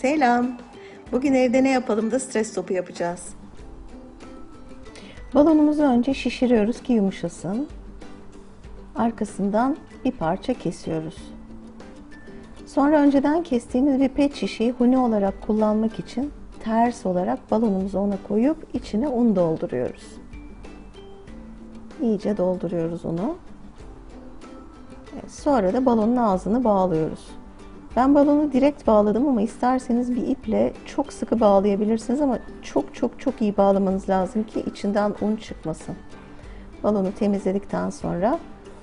Selam. Bugün evde ne yapalım da stres topu yapacağız. Balonumuzu önce şişiriyoruz ki yumuşasın. Arkasından bir parça kesiyoruz. Sonra önceden kestiğimiz bir pet şişeyi huni olarak kullanmak için ters olarak balonumuzu ona koyup içine un dolduruyoruz. İyice dolduruyoruz unu. Sonra da balonun ağzını bağlıyoruz. Ben balonu direkt bağladım ama isterseniz bir iple çok sıkı bağlayabilirsiniz ama çok çok çok iyi bağlamanız lazım ki içinden un çıkmasın. Balonu temizledikten sonra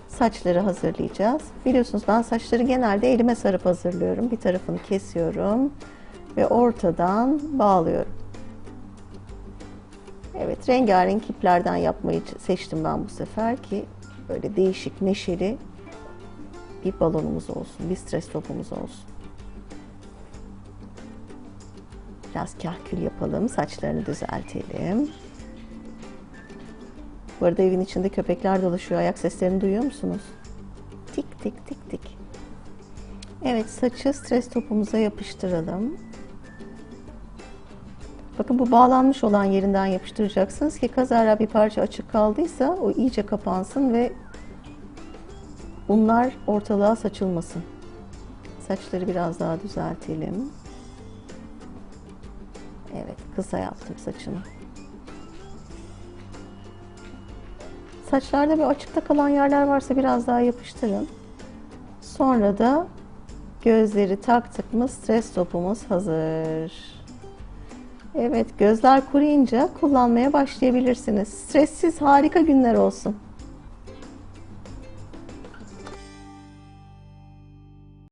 saçları hazırlayacağız. Biliyorsunuz ben saçları genelde elime sarıp hazırlıyorum. Bir tarafını kesiyorum ve ortadan bağlıyorum. Evet rengarenk iplerden yapmayı seçtim ben bu sefer ki böyle değişik neşeli bir balonumuz olsun, bir stres topumuz olsun. Biraz kahkül yapalım, saçlarını düzeltelim. Bu arada evin içinde köpekler dolaşıyor. Ayak seslerini duyuyor musunuz? Tik tik tik tik. Evet, saçı stres topumuza yapıştıralım. Bakın bu bağlanmış olan yerinden yapıştıracaksınız ki kazara bir parça açık kaldıysa o iyice kapansın ve Bunlar ortalığa saçılmasın. Saçları biraz daha düzeltelim. Evet, kısa yaptım saçını. Saçlarda bir açıkta kalan yerler varsa biraz daha yapıştırın. Sonra da gözleri taktık mı stres topumuz hazır. Evet, gözler kuruyunca kullanmaya başlayabilirsiniz. Stressiz harika günler olsun.